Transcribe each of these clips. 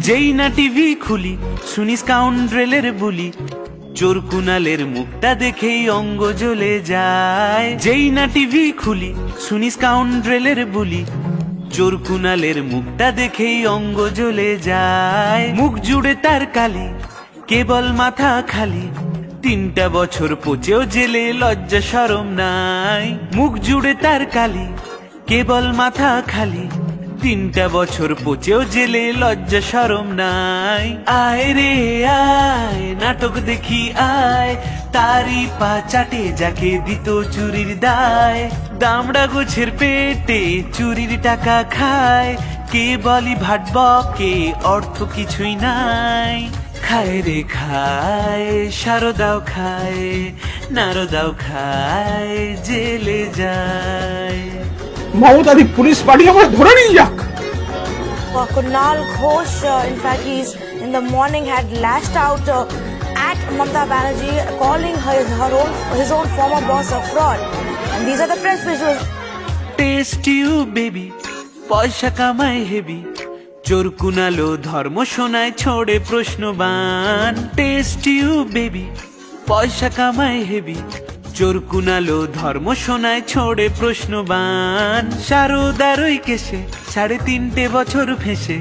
যেই না টিভি খুলি শুনি স্কাউন্ড্রেলের বুলি। চোর কুনালের মুখটা দেখেই অঙ্গ জ্বলে যায়। যেই না টিভি খুলি শুনি স্কাউন্ড্রেলের বুলি। চোর কুনালের মুখটা দেখেই অঙ্গ জ্বলে যায়। মুখ জুড়ে তার কালি, কেবল মাথা খালি। তিনটা বছর পচেও জেলে লজ্জা সরম নাই। মুখ জুড়ে তার কালি, কেবল মাথা খালি। তিনটা বছর পচেও জেলে লজ্জা সরম নাই। আয় রে আয়, নাটক দেখি আয়। তারি পা চাটে যাকে দিত চুরির দায়। দামড়া গোছের পেটে চুরির টাকা খায়। কে বলি ভাটব কে অর্থ কিছুই নাই। খায় রে খায় সারদাও খায়, নারদাও খায়, জেলে যায়। মমতাদি পুলিশ পার্টি আমার ধরে নিয়ে যাক Uh, Kunal Ghosh, uh, in fact, he's in the morning had lashed out uh, at Mamata Banerjee, calling her, her own his own former boss a fraud. And these are the fresh visuals. Test you baby পয়সা কামায় heavy চোর কুনালো ধর্ম শোনায় ছোড়ে প্রশ্নবান test you baby পয়সা কামায় heavy চোর কুনালো ধর্ম শোনায় ছোড়ে প্রশ্নবান। সারদারই কেসে সাড়ে তিনটে বছর ফেসে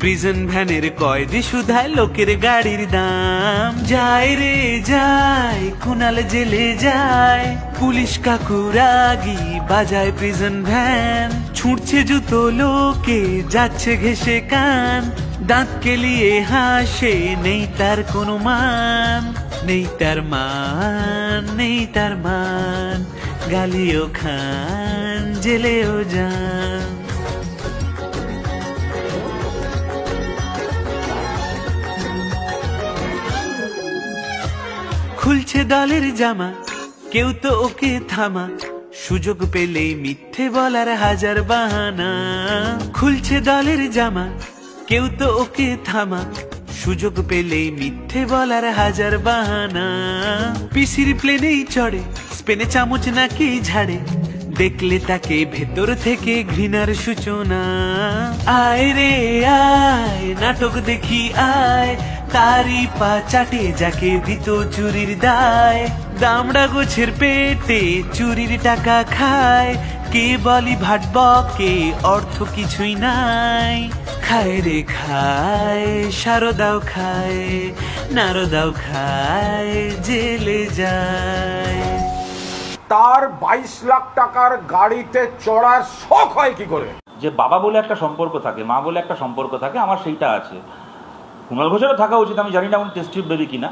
প্রিজন ভ্যানের কয়দি সুধায় লোকের গাড়ির দাম। যায় রে যায়, কুনাল জেলে যায়। পুলিশ কাকু রাগি বাজায় প্রিজন ভ্যান ছুটছে জুতো লোকে, যাচ্ছে ঘেসে কান। দাঁত কেলিয়ে হাসে, নেই তার কোনো মান। নেই তার মান, নেই তার মান, গালিও খান, জেলেও যান। খুলছে দলের জামা, কেউ তো ওকে থামা, সুযোগ পেলেই মিথ্যে বলার হাজার বাহানা। খুলছে দলের জামা, কেউ তো ওকে থামা সুযোগ পেলেই মিথ্যে বলার হাজার বাহানা। পিসির প্লেনেই চড়ে, স্পেনে চামচ নাকি ঝাড়ে। দেখলে তাকে ভেতর থেকে ঘৃণার সূচনা। আয় রে আয়, নাটক দেখি আয়। তারি পা চাটে যাকে দিত চুরির দায়। দামড়া গোছের পেটে চুরির টাকা খায়। কে বলি ভাটব কে অর্থ কিছুই নাই। খায় রে খায় সারদাও খায় নারদাও খায় জেলে যায়। তার বাইশ লাখ টাকার গাড়িতে চড়ার শখ হয় কি করে? যে বাবা বলে একটা সম্পর্ক থাকে মা বলে একটা সম্পর্ক থাকে আমার সেইটা আছে। কুণাল ঘোষেরও থাকা উচিত আমি জানি না উনি টেস্টিভ বেবি কিনা।